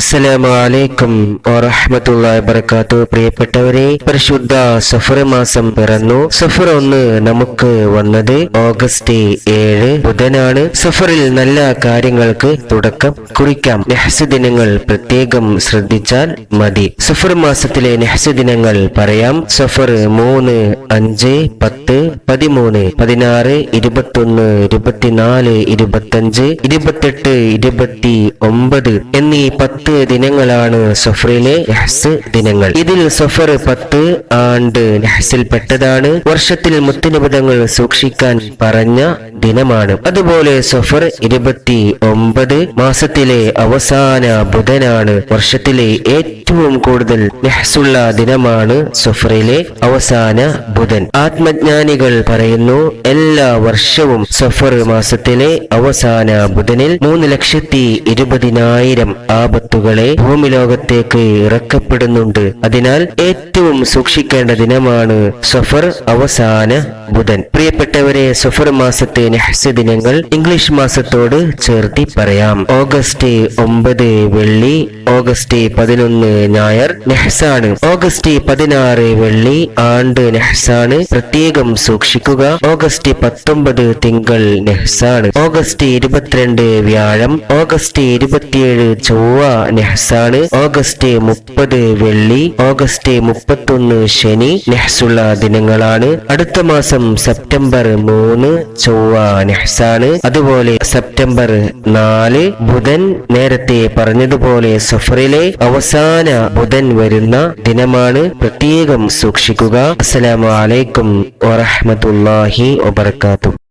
അസ്സലാമു അലൈക്കും വറഹ്മത്തുള്ളാഹി വബറകാത്തു പ്രിയപ്പെട്ടവരെ പരിശുദ്ധ സഫർ മാസം പിറന്നു. സഫർ ഒന്ന് നമുക്ക് വന്നത് ഓഗസ്റ്റ് ഏഴ് ബുധനാണ്. സഫറിൽ നല്ല കാര്യങ്ങൾക്ക് തുടക്കം കുറിക്കാം. നെഹ്സ് ദിനങ്ങൾ പ്രത്യേകം ശ്രദ്ധിച്ചാൽ മതി. സഫർ മാസത്തിലെ നെഹ്സ് ദിനങ്ങൾ പറയാം. സഫർ മൂന്ന് അഞ്ച് പത്ത് പതിമൂന്ന് പതിനാറ് ഇരുപത്തൊന്ന് ഇരുപത്തിനാല് ഇരുപത്തഞ്ച് ഇരുപത്തെട്ട് ഇരുപത്തി ഒമ്പത് എന്നീ പത്ത് ദിനങ്ങളാണ് സഫറിലെ നെഹ്സ് ദിനങ്ങൾ. ഇതിൽ സഫർ പത്ത് ആണ്ട് നെഹ്സിൽപ്പെട്ടതാണ്. വർഷത്തിൽ മുത്തുനിബിതങ്ങൾ സൂക്ഷിക്കാൻ പറഞ്ഞ ദിനമാണ്. അതുപോലെ സഫർ ഇരുപത്തി ഒമ്പത് മാസത്തിലെ അവസാന ബുധനാണ് വർഷത്തിലെ ഏറ്റവും കൂടുതൽ നെഹ്സുള്ള ദിനമാണ് സഫറിലെ അവസാന ബുധൻ. ആത്മജ്ഞാനികൾ പറയുന്നു എല്ലാ വർഷവും സഫർ മാസത്തിലെ അവസാന ബുധനിൽ മൂന്ന് ലക്ഷത്തി ഇരുപതിനായിരം ഭൂമി ലോകത്തേക്ക് ഇറക്കപ്പെടുന്നുണ്ട്. അതിനാൽ ഏറ്റവും സൂക്ഷിക്കേണ്ട ദിനമാണ് സഫർ അവസാന ബുധൻ. പ്രിയപ്പെട്ടവരെ സഫർ മാസത്തെ നെഹ്സ് ദിനങ്ങൾ ഇംഗ്ലീഷ് മാസത്തോട് ചേർത്തി പറയാം. ഓഗസ്റ്റ് ഒമ്പത് വെള്ളി ഓഗസ്റ്റ് പതിനൊന്ന് ഞായർ നെഹ്സാണ്. ഓഗസ്റ്റ് പതിനാറ് വെള്ളി ആണ്ട് നെഹ്സാണ്. പ്രത്യേകം സൂക്ഷിക്കുക. ഓഗസ്റ്റ് പത്തൊമ്പത് തിങ്കൾ നെഹ്സാണ്. ഓഗസ്റ്റ് ഇരുപത്തിരണ്ട് വ്യാഴം. ഓഗസ്റ്റ് ഇരുപത്തിയേഴ് ചൊവ്വ നെഹ്സാണ്. ഓഗസ്റ്റ് മുപ്പത് വെള്ളി ഓഗസ്റ്റ് മുപ്പത്തൊന്ന് ശനി നെഹ്സുള്ള ദിനങ്ങളാണ്. അടുത്ത മാസം സെപ്റ്റംബർ മൂന്ന് ചൊവ്വ നെഹ്സാണ്. അതുപോലെ സെപ്റ്റംബർ നാല് ബുധൻ നേരത്തെ പറഞ്ഞതുപോലെ സഫറിലെ അവസാന ബുധൻ വരുന്ന ദിനമാണ്. പ്രത്യേകം സൂക്ഷിക്കുക. അസ്സലാമു അലൈക്കും വറഹ്മത്തുള്ളാഹി വബർക്കാത്തു